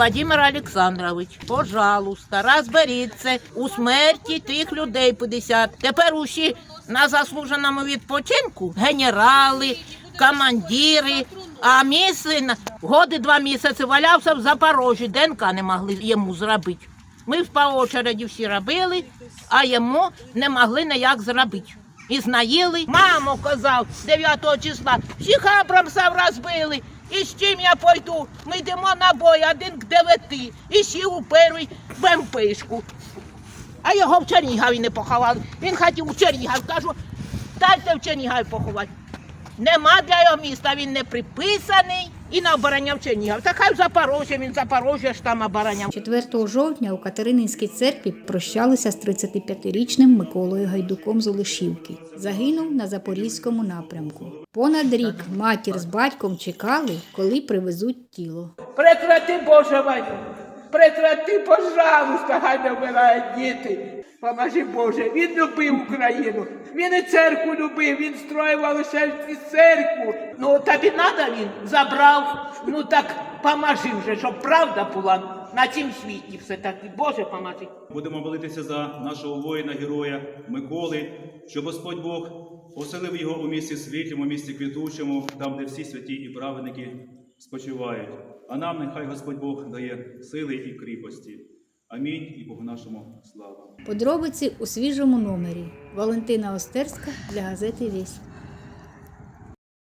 Владимир Олександрович, пожалуйста, розберіться у смерті тих людей 50. Тепер усі на заслуженому відпочинку генерали, командири. А мій син годи два місяці валявся в Запорожжі, ДНК не могли йому зробити. Ми по очереді всі робили, а йому не могли ніяк зробити. І знаїли, мамо казав 9 числа, всіх Абрамсів розбили. І з чим я пойду? Ми йдемо на бой один к дев'яти. І сів у перший бемпишку. А його в Чернігові не поховали. Він хотів у Чернігів. Кажу, дайте в Чернігові поховати. Нема для його міста, він не приписаний і не обороняв Чернігів. Та хай в Запорожжя, він Запорожжя ж там обороняв. 4 жовтня у Катерининській церкві прощалися з 35-річним Миколою Гайдуком з Олешівки. Загинув на Запорізькому напрямку. Понад рік матір з батьком чекали, коли привезуть тіло. Прекрати, Боже війну! Прекрати, пожалуйста, хай не вмирають діти. Поможи Боже, він любив Україну, він і церкву любив, він строїв Олешевську церкву. Ну тобі надо він забрав. Ну так поможи вже, щоб правда була на цім світі все таки. Боже, поможи. Будемо молитися за нашого воїна, героя Миколи, щоб Господь Бог оселив його у місті світлому, у місті квітучому, там, де всі святі і праведники спочивають. А нам нехай Господь Бог дає сили і кріпості. Амінь і Богу нашому слава. Подробиці у свіжому номері. Валентина Остерська для газети Вість.